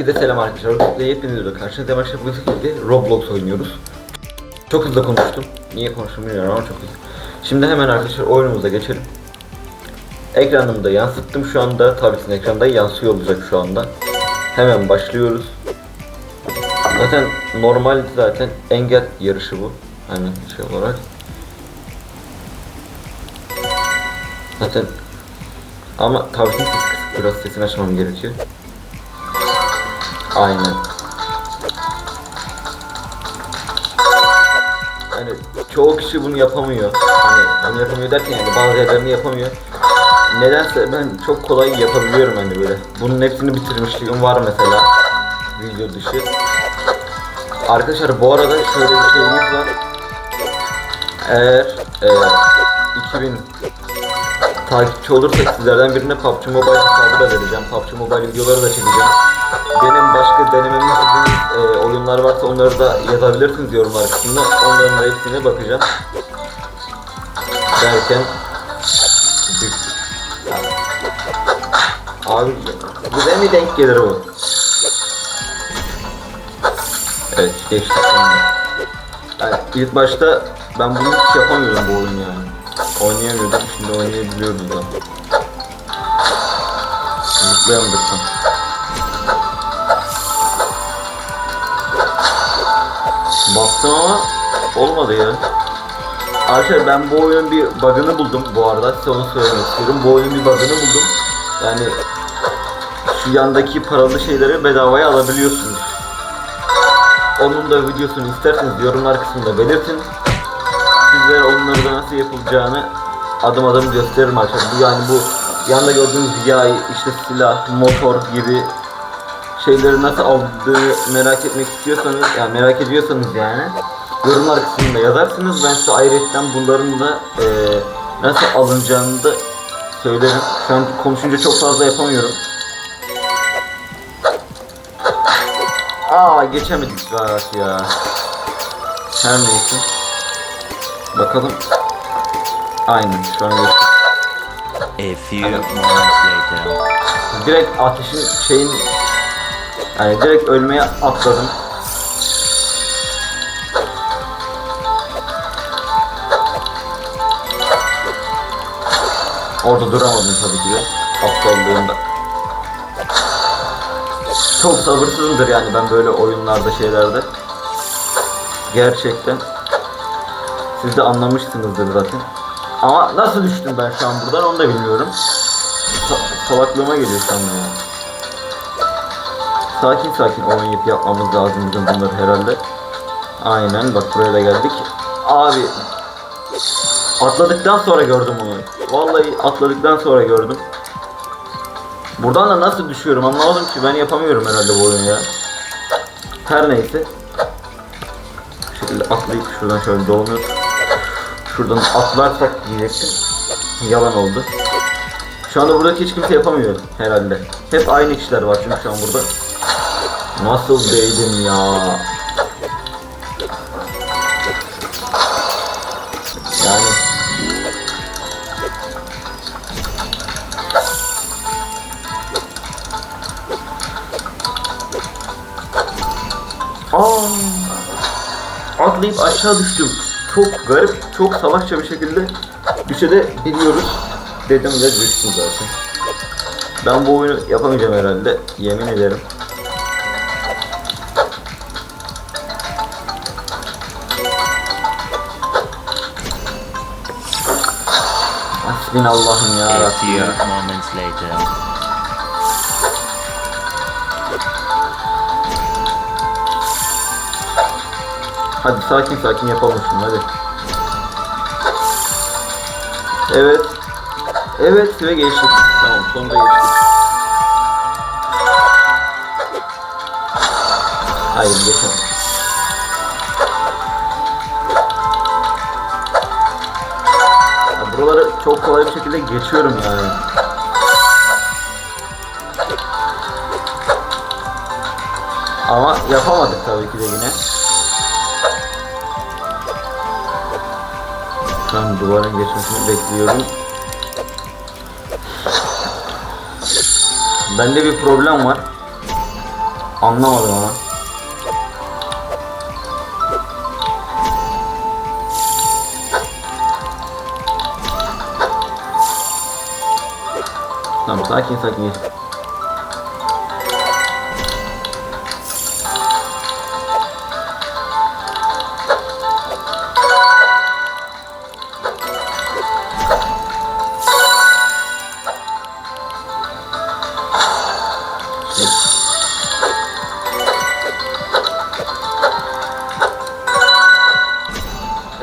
Herkese selam arkadaşlar. Roblox'la yepyeni videoda karşınızdayım arkadaşlar. Bu şekilde Roblox oynuyoruz. Çok hızlı konuştum. Niye konuştum bilmiyorum ama çok hızlı. Şimdi hemen arkadaşlar oyunumuza geçelim. Ekranımda yansıttım şu anda. Tabletin ekranda yansıyor olacak şu anda. Hemen başlıyoruz. Zaten normal zaten engel yarışı bu. Hani şey olarak. Zaten ama tabletin. Biraz sesini açmam gerekiyor. Aynen. Yani çoğu kişi bunu yapamıyor. Hani bunu yapamıyor derken yani bazı yerlerini yapamıyor. Nedense ben çok kolay yapabiliyorum hani böyle. Bunun hepsini bitirmişliğim var mesela. Video dışı. Arkadaşlar bu arada şöyle bir şeyimiz var. Eğer e, 2000 takipçi olursak sizlerden birine PUBG Mobile hesabı da vereceğim. PUBG Mobile videoları da çekeceğim. Benim başka denememi istediğiniz e, oyunlar varsa onları da yazabilirsiniz yorumlar kısmında. Onların da hepsine bakacağım. Derken. Abi bize mi denk gelir bu? Evet geçtik. Yani ilk başta ben bunu hiç yapamıyordum bu oyunu yani. Oynayamıyordum şimdi oynayabiliyoruz da. Zıplayamadıktan. Bastım ama olmadı ya. Arkadaşlar ben bu oyunun bir bug'ını buldum bu arada size onu söylemek istiyorum. Bu oyunun bir bug'ını buldum. Yani şu yandaki paralı şeyleri bedavaya alabiliyorsunuz. Onun da videosunu isterseniz yorumlar kısmında belirtin. Sizlere onları da nasıl yapılacağını adım adım gösteririm arkadaşlar. Yani bu yanda gördüğünüz yay, işte silah, motor gibi şeyleri nasıl aldığını merak etmek istiyorsanız, yani merak ediyorsanız yani yorumlar kısmında yazarsınız. Ben size ayrıca bunların da eee, nasıl alınacağını da söylerim. Şu konuşunca çok fazla yapamıyorum. Aa geçemedik ya. Her neyse. Bakalım. Aynen şu an geçtik. A few moments later. Direkt ateşin şeyin yani direkt ölmeye atladım. Orada duramadım tabii ki de. Aptallığımda. Çok sabırsızımdır yani ben böyle oyunlarda şeylerde. Gerçekten. Siz de anlamışsınızdır zaten. Ama nasıl düştüm ben şu an buradan onu da bilmiyorum. Sa- salaklığıma geliyor şu an ya. Sakin sakin oynayıp yapmamız lazım bizim bunları herhalde. Aynen bak buraya da geldik. Abi atladıktan sonra gördüm onu. Vallahi atladıktan sonra gördüm. Buradan da nasıl düşüyorum anlamadım ki ben yapamıyorum herhalde bu oyunu ya. Her neyse. Şöyle atlayıp şuradan şöyle dolanıyor. Şuradan atlarsak diyecektim. Yalan oldu. Şu anda buradaki hiç kimse yapamıyor herhalde. Hep aynı kişiler var çünkü şu an burada. Nasıl değdim ya? Yani Aa! Atlayıp aşağı düştüm. Çok garip, çok salakça bir şekilde düşebiliyoruz. Dedim ve düştüm zaten. Ben bu oyunu yapamayacağım herhalde. Yemin ederim. Hasbinallahım ya A Hadi sakin sakin yapalım şunu hadi. Evet. Evet ve geçtik. Tamam sonunda geçtik. Hayır geçemedim. Ya buraları çok kolay bir şekilde geçiyorum yani. Ama yapamadık tabii ki de yine. Ben duvarın geçmesini bekliyorum. Bende bir problem var. Anlamadım ama. Tamam sakin sakin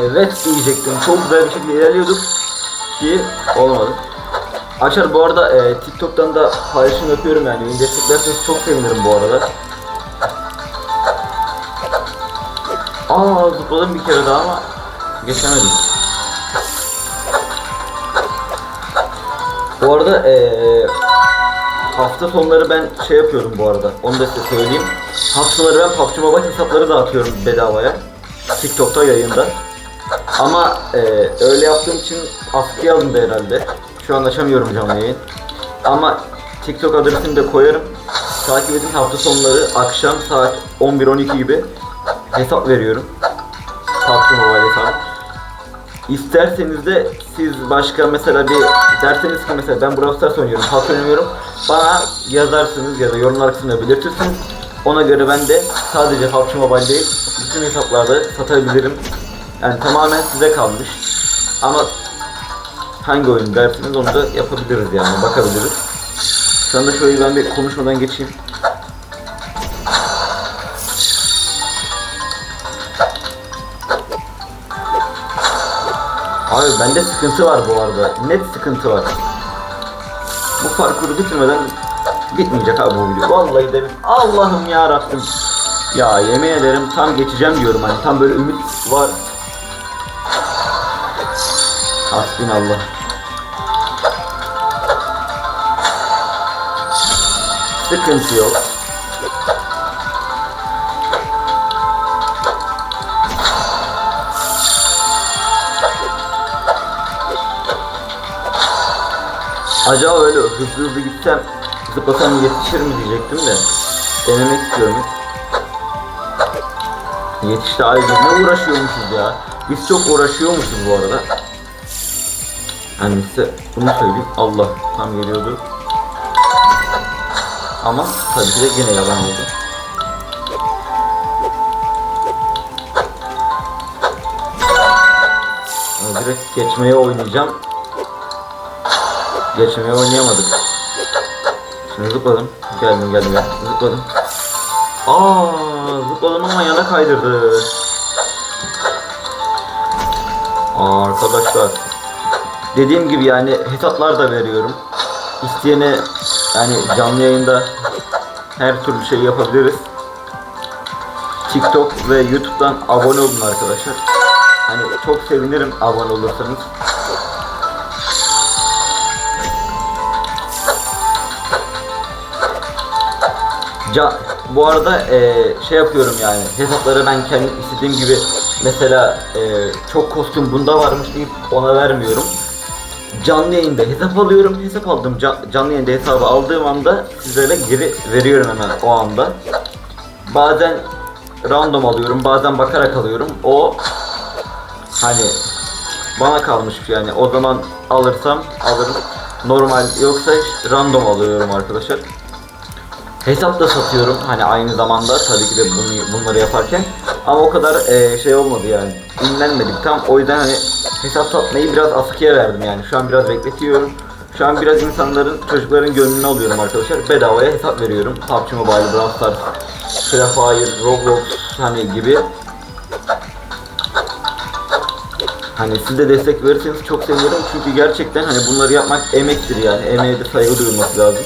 Evet diyecektim. Çok güzel bir şekilde ilerliyorduk ki olmadı. Açar bu arada e, TikTok'tan da paylaşım yapıyorum yani. Beni desteklerseniz çok sevinirim bu arada. Aa zıpladım bir kere daha ama geçemedim. Bu arada e, hafta sonları ben şey yapıyorum bu arada. Onu da size söyleyeyim. Hafta sonları ben PUBG Mobile hesapları dağıtıyorum bedavaya. TikTok'ta yayında. Ama e, öyle yaptığım için askıya alındı herhalde. Şu an açamıyorum canlı yayın. Ama TikTok adresini de koyarım. Takip edin hafta sonları akşam saat 11-12 gibi hesap veriyorum. PUBG Mobile hesabı. İsterseniz de siz başka mesela bir derseniz ki mesela ben Brawl Stars oynuyorum, PUBG oynuyorum. Bana yazarsınız ya da yorumlar kısmında belirtirsiniz. Ona göre ben de sadece PUBG Mobile değil, bütün hesaplarda satabilirim. Yani tamamen size kalmış. Ama hangi oyun dersiniz onu da yapabiliriz yani bakabiliriz. Şu anda şöyle ben bir konuşmadan geçeyim. Abi bende sıkıntı var bu arada. Net sıkıntı var. Bu parkuru bitirmeden bitmeyecek abi bu video. Vallahi de Allah'ım ya Rabbim. Ya yemin ederim tam geçeceğim diyorum hani tam böyle ümit var. Hasbinallah. Sıkıntı yok. Acaba böyle hızlı hızlı gitsem zıplasam yetişir mi diyecektim de denemek istiyorum. Yetişti biz ne uğraşıyormuşuz ya. Biz çok uğraşıyormuşuz bu arada. Hani size bunu söyleyeyim. Allah tam geliyordu. Ama tabii ki de yine yalan oldu. Ama direkt geçmeye oynayacağım. Geçmeye oynayamadık. Şimdi zıpladım. Geldim geldim geldim. Zıpladım. Aa zıpladım ama yana kaydırdı. Aa, arkadaşlar. Dediğim gibi yani hesaplar da veriyorum. İsteyene yani canlı yayında her türlü şey yapabiliriz. TikTok ve YouTube'dan abone olun arkadaşlar. Hani çok sevinirim abone olursanız. Ca bu arada eee, şey yapıyorum yani hesapları ben kendim istediğim gibi mesela eee, çok kostüm bunda varmış deyip ona vermiyorum. Canlı yayında hesap alıyorum. Hesap aldım. Ca- canlı yayında hesabı aldığım anda sizlere geri veriyorum hemen o anda. Bazen random alıyorum, bazen bakarak alıyorum. O hani bana kalmış yani. O zaman alırsam alırım. Normal yoksa random alıyorum arkadaşlar. Hesap da satıyorum hani aynı zamanda tabii ki de bunu, bunları yaparken ama o kadar eee, şey olmadı yani. Ünlenmedik tam o yüzden hani hesap satmayı biraz askıya verdim yani. Şu an biraz bekletiyorum. Şu an biraz insanların çocukların gönlünü alıyorum arkadaşlar. Bedavaya hesap veriyorum. PUBG Mobile, Brawl Stars, Free Roblox hani gibi. Hani siz de destek verirseniz çok sevinirim. Çünkü gerçekten hani bunları yapmak emektir yani. Emeğe de saygı duyulması lazım.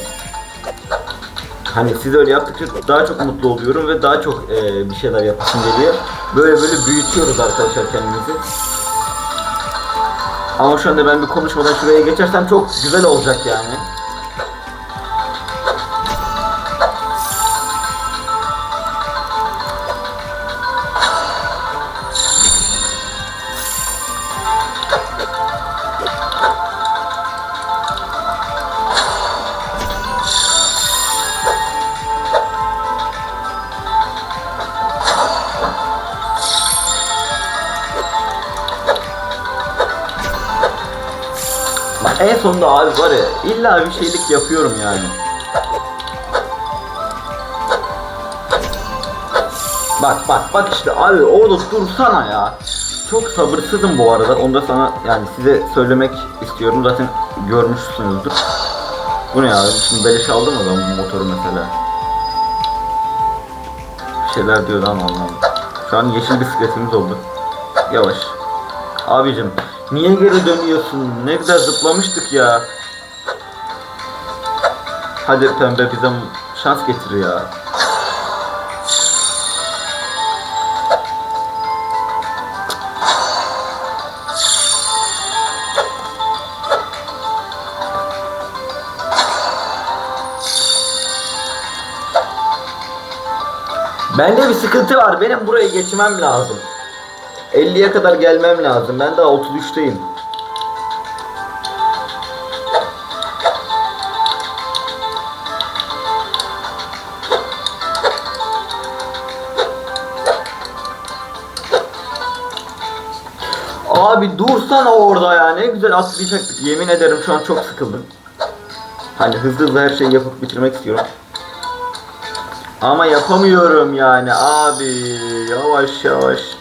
Hani siz öyle yaptıkça daha çok mutlu oluyorum ve daha çok eee, bir şeyler yapasım geliyor. Böyle böyle büyütüyoruz arkadaşlar kendimizi. Ama şu anda ben bir konuşmadan şuraya geçersem çok güzel olacak yani. En sonunda abi var ya illa bir şeylik yapıyorum yani. Bak bak bak işte abi orada dursana ya. Çok sabırsızım bu arada. Onu da sana yani size söylemek istiyorum. Zaten görmüşsünüzdür. Bu ne abi? Şimdi beleş aldım o zaman bu motoru mesela. Bir şeyler diyordu ama anlamadım. Şu an yeşil bisikletimiz oldu. Yavaş. Abicim niye geri dönüyorsun? Ne güzel zıplamıştık ya. Hadi pembe bize şans getir ya. Bende bir sıkıntı var. Benim burayı geçmem lazım. 50'ye kadar gelmem lazım. Ben daha 33'teyim. Abi dursana orada ya. Ne güzel atlayacaktık. Yemin ederim şu an çok sıkıldım. Hani hızlı hızlı her şeyi yapıp bitirmek istiyorum. Ama yapamıyorum yani abi. Yavaş yavaş.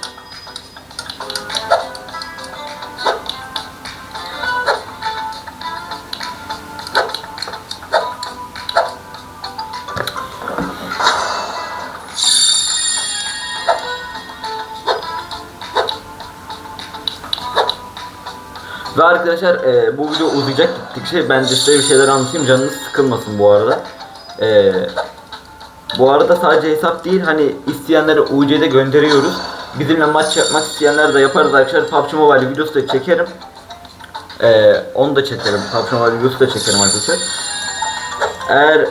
Ve arkadaşlar e, bu video uzayacak gittik şey ben de size bir şeyler anlatayım canınız sıkılmasın bu arada. E, bu arada sadece hesap değil hani isteyenlere UC'de gönderiyoruz. Bizimle maç yapmak isteyenler de yaparız arkadaşlar. PUBG Mobile videosu da çekerim. E, onu da çekerim. PUBG Mobile videosu da çekerim arkadaşlar. Eğer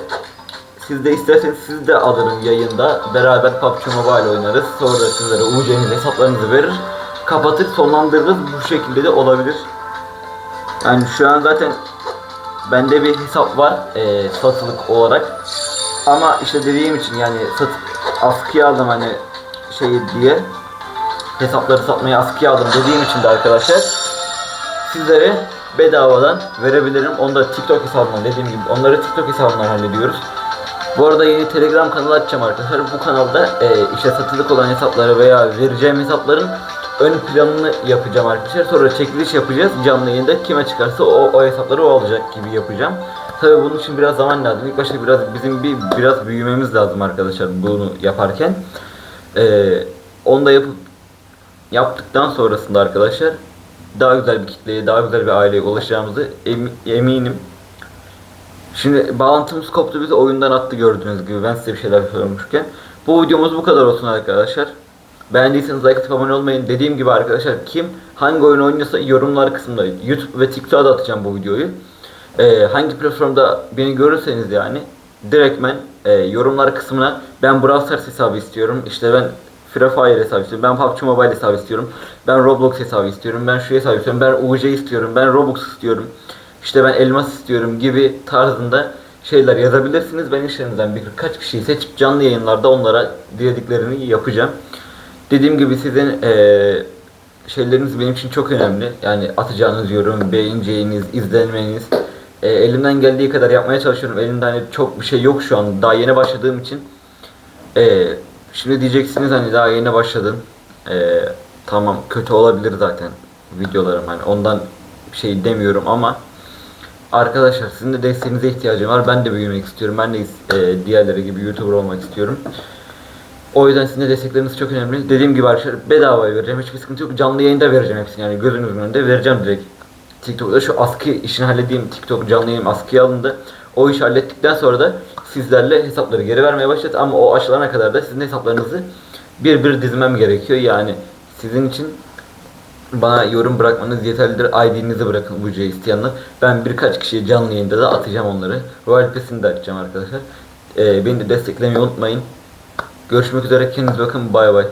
siz de isterseniz siz de alırım yayında. Beraber PUBG Mobile oynarız. Sonra sizlere UC'niz hesaplarınızı verir. Kapatır sonlandırırız. Bu şekilde de olabilir. Yani şu an zaten bende bir hesap var eee satılık olarak. Ama işte dediğim için yani sat askıya aldım hani şey diye hesapları satmayı askıya aldım dediğim için de arkadaşlar sizlere bedavadan verebilirim. Onu da TikTok hesabından dediğim gibi onları TikTok hesabından hallediyoruz. Bu arada yeni Telegram kanalı açacağım arkadaşlar. Bu kanalda e, işte satılık olan hesapları veya vereceğim hesapların ön planını yapacağım arkadaşlar. Sonra çekiliş yapacağız canlı yayında. Kime çıkarsa o, o hesapları o alacak gibi yapacağım. Tabii bunun için biraz zaman lazım. İlk başta biraz bizim bir biraz büyümemiz lazım arkadaşlar bunu yaparken. E, onu da yapıp yaptıktan sonrasında arkadaşlar daha güzel bir kitleye, daha güzel bir aileye ulaşacağımızı em- eminim. Şimdi bağlantımız koptu bizi oyundan attı gördüğünüz gibi ben size bir şeyler sormuşken. Bu videomuz bu kadar olsun arkadaşlar. Beğendiyseniz like atıp abone olmayın. Dediğim gibi arkadaşlar kim hangi oyun oynuyorsa yorumlar kısmında YouTube ve TikTok'a da atacağım bu videoyu. Ee, hangi platformda beni görürseniz yani direktmen e, yorumlar kısmına ben Brawl Stars hesabı istiyorum. İşte ben Free Fire hesabı istiyorum. Ben PUBG Mobile hesabı istiyorum. Ben Roblox hesabı istiyorum. Ben şu hesabı istiyorum. Ben UC istiyorum. Ben Robux istiyorum. İşte ben elmas istiyorum gibi tarzında şeyler yazabilirsiniz. Ben işlerinizden birkaç kişiyi seçip canlı yayınlarda onlara dilediklerini yapacağım. Dediğim gibi sizin eee, şeyleriniz benim için çok önemli. Yani atacağınız yorum, beğeneceğiniz, izlenmeniz. Eee, elimden geldiği kadar yapmaya çalışıyorum. Elimde hani çok bir şey yok şu an. Daha yeni başladığım için. Eee, şimdi diyeceksiniz hani daha yeni başladın. Eee, tamam kötü olabilir zaten videolarım hani ondan şey demiyorum ama Arkadaşlar sizin de desteğinize ihtiyacım var. Ben de büyümek istiyorum. Ben de e, diğerleri gibi YouTuber olmak istiyorum. O yüzden sizin de destekleriniz çok önemli. Dediğim gibi arkadaşlar bedavaya vereceğim. Hiçbir sıkıntı yok. Canlı yayında vereceğim hepsini. Yani gözünüzün önünde vereceğim direkt. TikTok'ta şu askı işini halledeyim. TikTok canlı yayın askıya alındı. O işi hallettikten sonra da sizlerle hesapları geri vermeye başladı. Ama o aşılana kadar da sizin hesaplarınızı bir bir dizmem gerekiyor. Yani sizin için bana yorum bırakmanız yeterlidir. ID'nizi bırakın bu isteyenler. Ben birkaç kişiye canlı yayında da atacağım onları. Royal Pass'ini de açacağım arkadaşlar. Ee, beni de desteklemeyi unutmayın. Görüşmek üzere. Kendinize bakın. Bay bay.